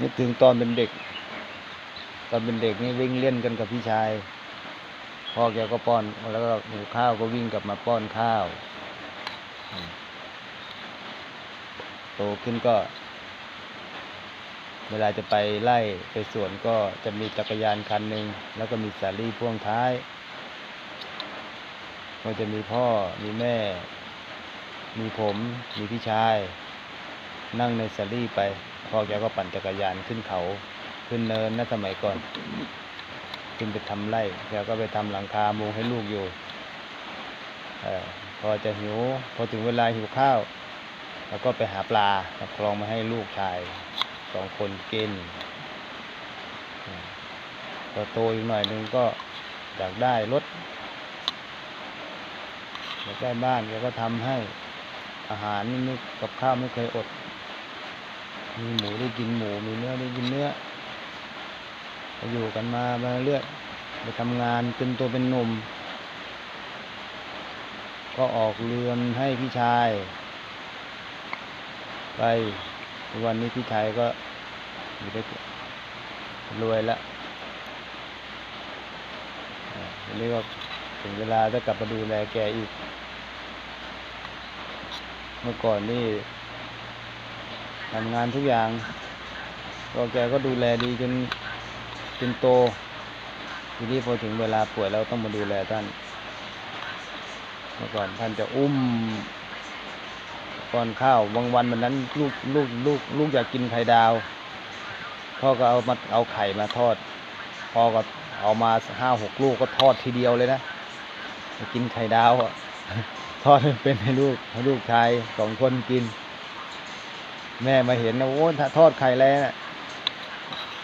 นึกถึงตอนเป็นเด็ก ตอนเป็นเด็กนี่วิ่งเล่นกันกับพี่ชาย พ่อแกก็ป้อนแล้วก็หิวข้าวก็วิ่งกลับมาป้อนข้าว โตขึ้นก็ เวลาจะไปไล่ไปสวนก็จะมีจักรยานคันหนึ่งแล้วก็มีสาลี่พ่วงท้าย ก็จะมีพ่อมีแม่ มีผมมีพี่ชาย นั่งในสาลี่ไปพ่อแกก็ปั่นจักรยานขึ้นเขา ขึ้นเนินนะสมัยก่อน ขึ้นไปทำไร่แกก็ไปทำหลังคามุงให้ลูกอยู่อพอจะหิว พอถึงเวลาหิวข้าว แล้วก็ไปหาปลามาคลองมาให้ลูกชายสองคนกินพอโตอีกหน่อยหนึงก็อยากได้รถอยากได้บ้านแกก็ทำให้ อาหารนี่ไม่กับข้าวไม่เคยอด มีหมูได้กินหมู มีเนื้อได้กินเนื้ออยู่กันมามาเรื่อยไปทำงานจนโตเป็นหนุ่ม ก็ออกเรือนให้พี่ชาย ไปวันนี้พี่ชายก็อยู่ได้รวยแล้วอ่าวันนี้ก็ถึงเวลาจะกลับมาดูแลแกอีก เมื่อก่อนนี่ทำงานทุกอย่างก็แกก็ดูแลดีจนจนโต ทีนี้พอถึงเวลาป่วยแล้วต้องมาดูแลท่าน เมื่อก่อนท่านจะอุ้มป้อนข้าวบางวันวันนั้นลูกลูกลูกลูกอยากกินไข่ดาวพ่อก็เอามาเอาไข่มาทอดพ่อก็เอามาห้าหกลูกก็ทอดทีเดียวเลยนะจะกินไข่ดาวอะ ทอดเป็นให้ลูกให้ลูกชายสองคนกิน แม่มาเห็นนะโอ้ทอดไข่แล้วนะ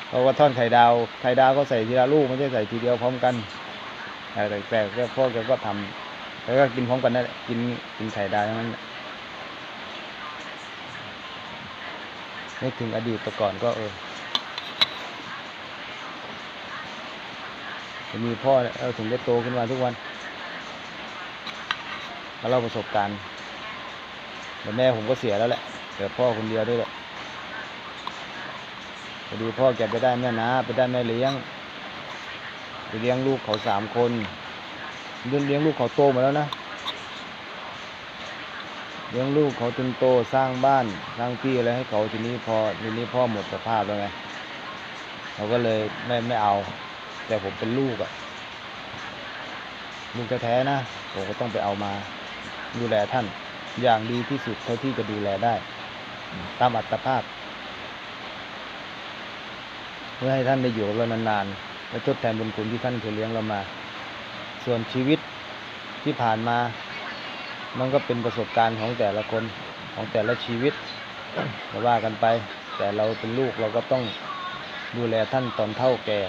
เขาก็ทอดไข่ดาวไข่ดาวก็ใส่ทีละลูกไม่ใช่ใส่ทีเดียวพร้อมกันอะไรแปลกๆก็พ่อแกก็ทำแล้วก็กินพร้อมกันนั่นแหละกินกินไข่ดาวนั้นแหละนึกถึงอดีตแต่ก่อนก็เออจะมีพ่อเนี่ยเออถึงได้โตขึ้นมาทุกวัน มาเล่าประสบการณ์แต่แม่ผมก็เสียแล้วแหละเหลือพ่อคนเดียวด้วยแหละพอดีพ่อแกไปได้แม่นาไปได้แม่เลี้ยงไปเลี้ยงลูกเขาสามคนเลี้ยงลูกเขาโตมาแล้วนะเลี้ยงลูกเขาจนโตสร้างบ้านสร้างที่อะไรให้เขาทีนี้พอทีนี้พ่อหมดสภาพแล้วไงเขาก็เลยไม่ไม่เอา แต่ผมเป็นลูกอะลูกแท้ๆนะผมก็ต้องไปเอามา ดูแลท่าน อย่างดีที่สุดเท่าที่จะดูแลได้ ตามอัตภาพ เพื่อให้ท่านได้อยู่กับเรานานๆและทดแทนบุญคุณที่ท่านเคยเลี้ยงเรามา ส่วนชีวิตที่ผ่านมา มันก็เป็นประสบการณ์ของแต่ละคนของแต่ละชีวิตจะว่ากันไป แต่เราเป็นลูกเราก็ต้องดูแลท่านตอนเท่าแก่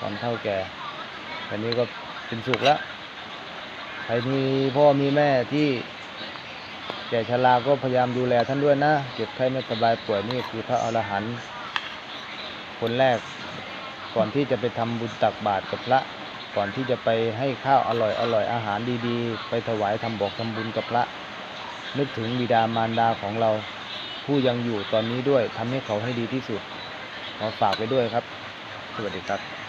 ตอนเท่าแก่ อันนี้ก็เป็นสุขแล้วใครมีพ่อมีแม่ที่แก่ชราก็พยายามดูแลท่านด้วยนะเจ็บไข้ไม่สบายป่วยนี่คือพระอรหันต์คนแรกก่อนที่จะไปทำบุญตักบาตรกับพระ ก่อนที่จะไปให้ข้าวอร่อยอร่อยอาหารดีๆ ไปถวายทำบอกทำบุญกับพระ นึกถึงบิดามารดาของเรา ผู้ยังอยู่ตอนนี้ด้วยทำให้เขาให้ดีที่สุดขอฝากไปด้วยครับ สวัสดีครับ